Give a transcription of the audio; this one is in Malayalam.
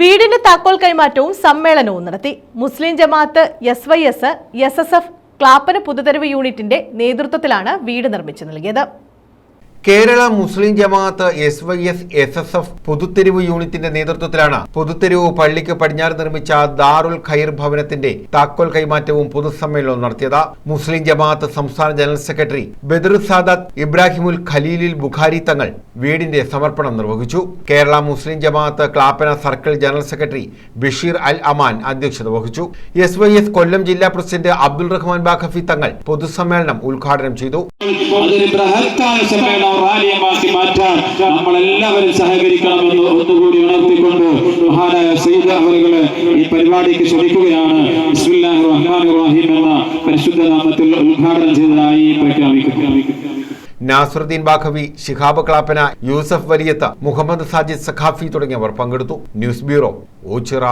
വീടിന് താക്കോൽ കൈമാറ്റവും സമ്മേളനവും നടത്തി. Muslim Jamaat S Y S S S F Klappana Puthutheruvu യൂണിറ്റിന്റെ നേതൃത്വത്തിലാണ് വീട് നിർമ്മിച്ചു നൽകിയത്. Kerala Muslim Jamaat S Y S S S F Puthutheruvu യൂണിറ്റിന്റെ നേതൃത്വത്തിലാണ് പുതുത്തെരുവ് പള്ളിക്ക് പടിഞ്ഞാറ് നിർമ്മിച്ച ദാറുൽ ഖൈർ ഭവനത്തിന്റെ താക്കോൽ കൈമാറ്റവും പൊതുസമ്മേളനവും നടത്തിയത്. മുസ്ലിം ജമാഅത്ത് സംസ്ഥാന ജനറൽ സെക്രട്ടറി ബദർ സാദാത്ത് ഇബ്രാഹിമുൽ ഖലീലിൽ ബുഖാരി തങ്ങൾ വീടിന്റെ സമർപ്പണം നിർവഹിച്ചു. Kerala Muslim Jamaat Klappana circle general secretary Basheer Al Aman അധ്യക്ഷത വഹിച്ചു. എസ് വൈ എസ് കൊല്ലം ജില്ലാ പ്രസിഡന്റ് അബ്ദുൾ റഹ്മാൻ ബാഖഫി തങ്ങൾ പൊതുസമ്മേളനം ഉദ്ഘാടനം ചെയ്തു. സമ്മേളനം റാലിയമാക്കി മാറ്റാൻ നമ്മളെല്ലാവരും സഹകരിക്കണമെന്ന് ഒന്നുകൂടി ഉണർത്തിക്കൊണ്ട് മഹാനായ സയ്യിദ് അവറുകളെ ഈ പരിപാടിക്ക് ക്ഷണിക്കുകയാണ്. ബിസ്മില്ലാഹിർ എന്ന പരിശുദ്ധ നാമത്തിൽ ഉദ്ഘാടനം ചെയ്തതായി പ്രഖ്യാപിക്കുന്നു നാസറുദ്ദീൻ ബാഖവി ശിഹാബ് ക്ലാപ്പന യൂസഫ് വലിയത്ത് മുഹമ്മദ് സാജിദ് സഖാഫി തുടങ്ങിയവർ പങ്കെടുത്തു. News bureau Ochira.